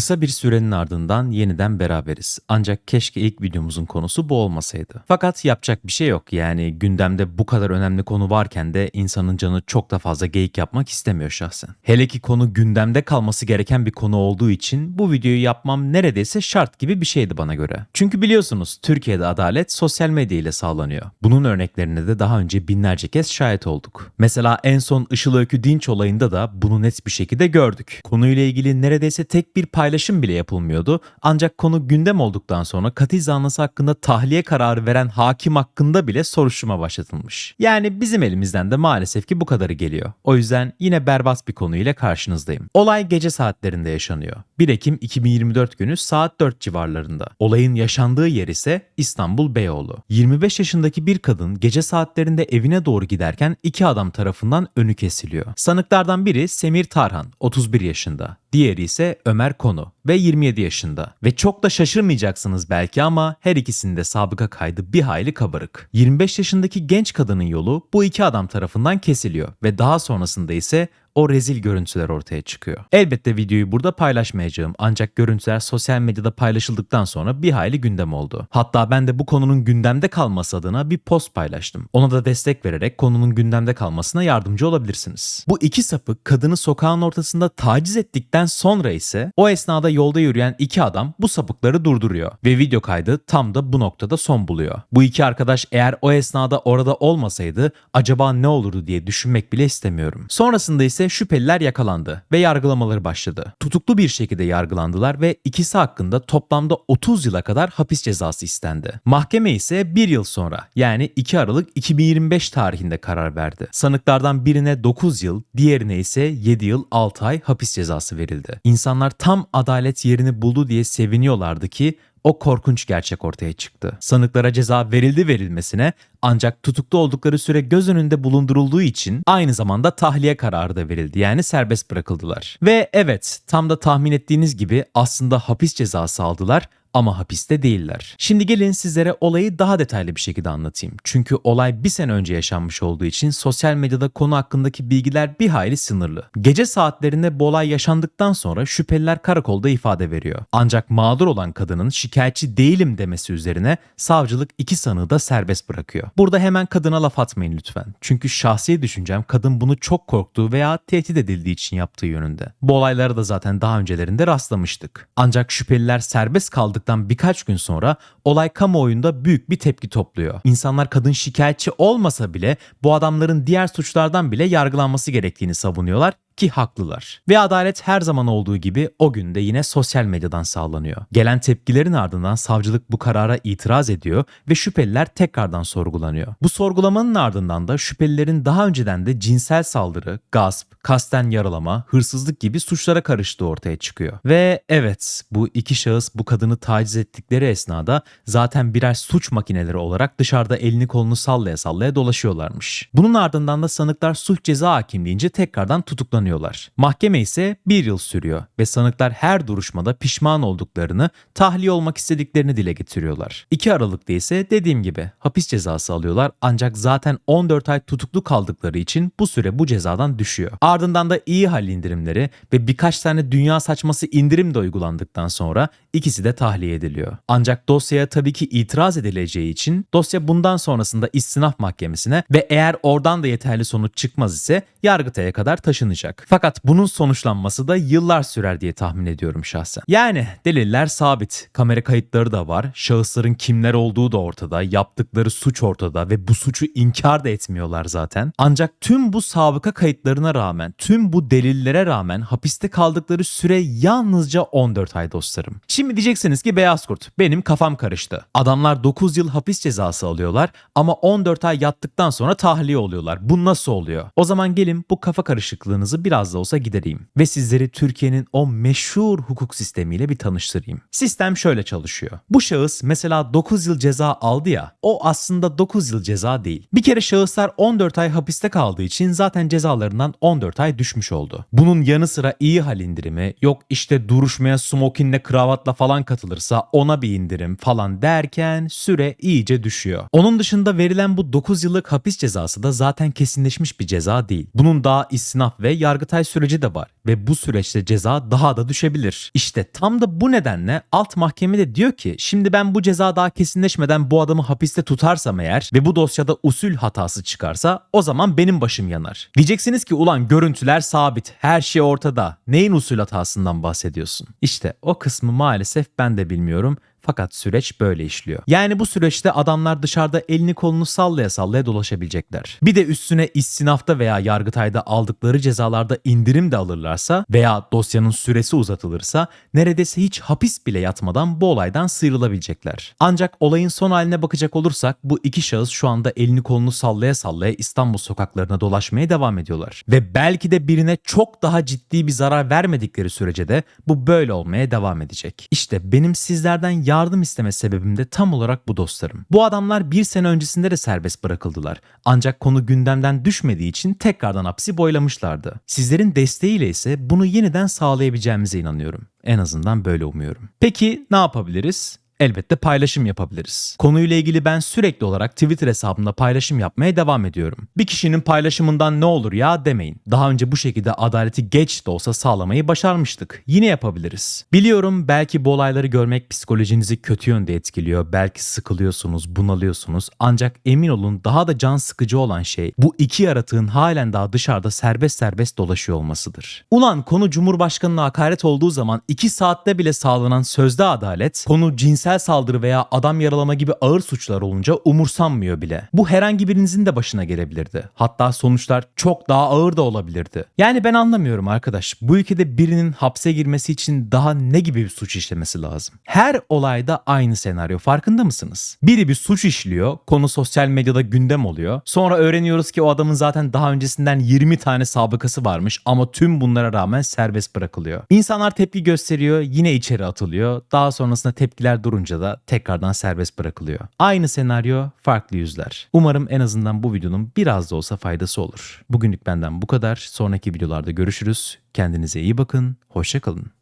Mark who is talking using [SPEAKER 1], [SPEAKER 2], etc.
[SPEAKER 1] Kısa bir sürenin ardından yeniden beraberiz. Ancak keşke ilk videomuzun konusu bu olmasaydı. Fakat yapacak bir şey yok. Yani gündemde bu kadar önemli konu varken de insanın canı çok da fazla geyik yapmak istemiyor şahsen. Hele ki konu gündemde kalması gereken bir konu olduğu için bu videoyu yapmam neredeyse şart gibi bir şeydi bana göre. Çünkü biliyorsunuz Türkiye'de adalet sosyal medya ile sağlanıyor. Bunun örneklerine de daha önce binlerce kez şahit olduk. Mesela en son Işıl Öykü Dinç olayında da bunu net bir şekilde gördük. Konuyla ilgili neredeyse tek bir paylaşım bile yapılmıyordu. Ancak konu gündem olduktan sonra katil zanlısı hakkında tahliye kararı veren hakim hakkında bile soruşturma başlatılmış. Yani bizim elimizden de maalesef ki bu kadarı geliyor. O yüzden yine berbat bir konu ile karşınızdayım. Olay gece saatlerinde yaşanıyor. 1 Ekim 2024 günü saat 4 civarlarında. Olayın yaşandığı yer ise İstanbul Beyoğlu. 25 yaşındaki bir kadın gece saatlerinde evine doğru giderken iki adam tarafından önü kesiliyor. Sanıklardan biri Semir Tarhan, 31 yaşında. Diğeri ise Ömer Konu ve 27 yaşında. Ve çok da şaşırmayacaksınız belki ama her ikisinde sabıka kaydı bir hayli kabarık. 25 yaşındaki genç kadının yolu bu iki adam tarafından kesiliyor ve daha sonrasında ise o rezil görüntüler ortaya çıkıyor. Elbette videoyu burada paylaşmayacağım ancak görüntüler sosyal medyada paylaşıldıktan sonra bir hayli gündem oldu. Hatta ben de bu konunun gündemde kalması adına bir post paylaştım. Ona da destek vererek konunun gündemde kalmasına yardımcı olabilirsiniz. Bu iki sapık kadını sokağın ortasında taciz ettikten sonra ise o esnada yolda yürüyen iki adam bu sapıkları durduruyor ve video kaydı tam da bu noktada son buluyor. Bu iki arkadaş eğer o esnada orada olmasaydı acaba ne olurdu diye düşünmek bile istemiyorum. Sonrasında ise şüpheliler yakalandı ve yargılamaları başladı. Tutuklu bir şekilde yargılandılar ve ikisi hakkında toplamda 30 yıla kadar hapis cezası istendi. Mahkeme ise bir yıl sonra yani 2 Aralık 2025 tarihinde karar verdi. Sanıklardan birine 9 yıl, diğerine ise 7 yıl 6 ay hapis cezası verildi. İnsanlar tam adalet yerini buldu diye seviniyorlardı ki o korkunç gerçek ortaya çıktı. Sanıklara ceza verildi verilmesine ancak tutuklu oldukları süre göz önünde bulundurulduğu için aynı zamanda tahliye kararı da verildi. Yani serbest bırakıldılar. Ve evet tam da tahmin ettiğiniz gibi aslında hapis cezası aldılar ama hapiste değiller. Şimdi gelin sizlere olayı daha detaylı bir şekilde anlatayım. Çünkü olay bir sene önce yaşanmış olduğu için sosyal medyada konu hakkındaki bilgiler bir hayli sınırlı. Gece saatlerinde bu olay yaşandıktan sonra şüpheliler karakolda ifade veriyor. Ancak mağdur olan kadının şikayetçi değilim demesi üzerine savcılık iki sanığı da serbest bırakıyor. Burada hemen kadına laf atmayın lütfen. Çünkü şahsi düşüncem kadın bunu çok korktuğu veya tehdit edildiği için yaptığı yönünde. Bu olaylara da zaten daha öncelerinde rastlamıştık. Ancak şüpheliler serbest kaldı aldıktan birkaç gün sonra olay kamuoyunda büyük bir tepki topluyor. İnsanlar kadın şikayetçi olmasa bile bu adamların diğer suçlardan bile yargılanması gerektiğini savunuyorlar ki haklılar. Ve adalet her zaman olduğu gibi o gün de yine sosyal medyadan sağlanıyor. Gelen tepkilerin ardından savcılık bu karara itiraz ediyor ve şüpheliler tekrardan sorgulanıyor. Bu sorgulamanın ardından da şüphelilerin daha önceden de cinsel saldırı, gasp, kasten yaralama, hırsızlık gibi suçlara karıştığı ortaya çıkıyor. Ve evet bu iki şahıs bu kadını taciz ettikleri esnada zaten birer suç makineleri olarak dışarıda elini kolunu sallaya sallaya dolaşıyorlarmış. Bunun ardından da sanıklar suç ceza hakimliğince tekrardan tutuklanıyor tutuklanıyorlar. Mahkeme ise bir yıl sürüyor ve sanıklar her duruşmada pişman olduklarını, tahliye olmak istediklerini dile getiriyorlar. 2 Aralık'ta ise dediğim gibi hapis cezası alıyorlar ancak zaten 14 ay tutuklu kaldıkları için bu süre bu cezadan düşüyor. Ardından da iyi hal indirimleri ve birkaç tane dünya saçması indirim de uygulandıktan sonra ikisi de tahliye ediliyor. Ancak dosyaya tabii ki itiraz edileceği için dosya bundan sonrasında istinaf mahkemesine ve eğer oradan da yeterli sonuç çıkmaz ise Yargıtay'a kadar taşınacak. Fakat bunun sonuçlanması da yıllar sürer diye tahmin ediyorum şahsen. Yani deliller sabit. Kamera kayıtları da var. Şahısların kimler olduğu da ortada. Yaptıkları suç ortada ve bu suçu inkar da etmiyorlar zaten. Ancak tüm bu sabıka kayıtlarına rağmen, tüm bu delillere rağmen hapiste kaldıkları süre yalnızca 14 ay dostlarım. Şimdi diyeceksiniz ki Beyaz Kurt benim kafam karıştı. Adamlar 9 yıl hapis cezası alıyorlar ama 14 ay yattıktan sonra tahliye oluyorlar. Bu nasıl oluyor? O zaman gelin bu kafa karışıklığınızı bir biraz da olsa gidereyim ve sizleri Türkiye'nin o meşhur hukuk sistemiyle bir tanıştırayım. Sistem şöyle çalışıyor. Bu şahıs mesela 9 yıl ceza aldı ya, o aslında 9 yıl ceza değil. Bir kere şahıslar 14 ay hapiste kaldığı için zaten cezalarından 14 ay düşmüş oldu. Bunun yanı sıra iyi hal indirimi, yok işte duruşmaya smokinle kravatla falan katılırsa ona bir indirim falan derken süre iyice düşüyor. Onun dışında verilen bu 9 yıllık hapis cezası da zaten kesinleşmiş bir ceza değil. Bunun daha istinaf ve yargı yargıtay süreci de var ve bu süreçte ceza daha da düşebilir. İşte tam da bu nedenle alt mahkeme de diyor ki şimdi ben bu ceza daha kesinleşmeden bu adamı hapiste tutarsam eğer ve bu dosyada usul hatası çıkarsa o zaman benim başım yanar. Diyeceksiniz ki ulan görüntüler sabit, her şey ortada. Neyin usul hatasından bahsediyorsun? İşte o kısmı maalesef ben de bilmiyorum. Fakat süreç böyle işliyor. Yani bu süreçte adamlar dışarıda elini kolunu sallaya sallaya dolaşabilecekler. Bir de üstüne istinafta veya yargıtayda aldıkları cezalarda indirim de alırlarsa veya dosyanın süresi uzatılırsa neredeyse hiç hapis bile yatmadan bu olaydan sıyrılabilecekler. Ancak olayın son haline bakacak olursak bu iki şahıs şu anda elini kolunu sallaya sallaya İstanbul sokaklarına dolaşmaya devam ediyorlar. Ve belki de birine çok daha ciddi bir zarar vermedikleri sürece de bu böyle olmaya devam edecek. İşte benim sizlerden yardım isteme sebebim de tam olarak bu dostlarım. Bu adamlar bir sene öncesinde de serbest bırakıldılar. Ancak konu gündemden düşmediği için tekrardan hapsi boylamışlardı. Sizlerin desteğiyle ise bunu yeniden sağlayabileceğimize inanıyorum. En azından böyle umuyorum. Peki ne yapabiliriz? Elbette paylaşım yapabiliriz. Konuyla ilgili ben sürekli olarak Twitter hesabımda paylaşım yapmaya devam ediyorum. Bir kişinin paylaşımından ne olur ya demeyin. Daha önce bu şekilde adaleti geç de olsa sağlamayı başarmıştık. Yine yapabiliriz. Biliyorum belki bu olayları görmek psikolojinizi kötü yönde etkiliyor. Belki sıkılıyorsunuz, bunalıyorsunuz. Ancak emin olun daha da can sıkıcı olan şey bu iki yaratığın halen daha dışarıda serbest serbest dolaşıyor olmasıdır. Ulan konu Cumhurbaşkanı'na hakaret olduğu zaman 2 saatte bile sağlanan sözde adalet, konu cinsel saldırı veya adam yaralama gibi ağır suçlar olunca umursanmıyor bile. Bu herhangi birinizin de başına gelebilirdi. Hatta sonuçlar çok daha ağır da olabilirdi. Yani ben anlamıyorum arkadaş. Bu ülkede birinin hapse girmesi için daha ne gibi bir suç işlemesi lazım? Her olayda aynı senaryo farkında mısınız? Biri bir suç işliyor, konu sosyal medyada gündem oluyor. Sonra öğreniyoruz ki o adamın zaten daha öncesinden 20 tane sabıkası varmış ama tüm bunlara rağmen serbest bırakılıyor. İnsanlar tepki gösteriyor, yine içeri atılıyor. Daha sonrasında tepkiler durunca da tekrardan serbest bırakılıyor. Aynı senaryo, farklı yüzler. Umarım en azından bu videonun biraz da olsa faydası olur. Bugünlük benden bu kadar. Sonraki videolarda görüşürüz. Kendinize iyi bakın. Hoşçakalın.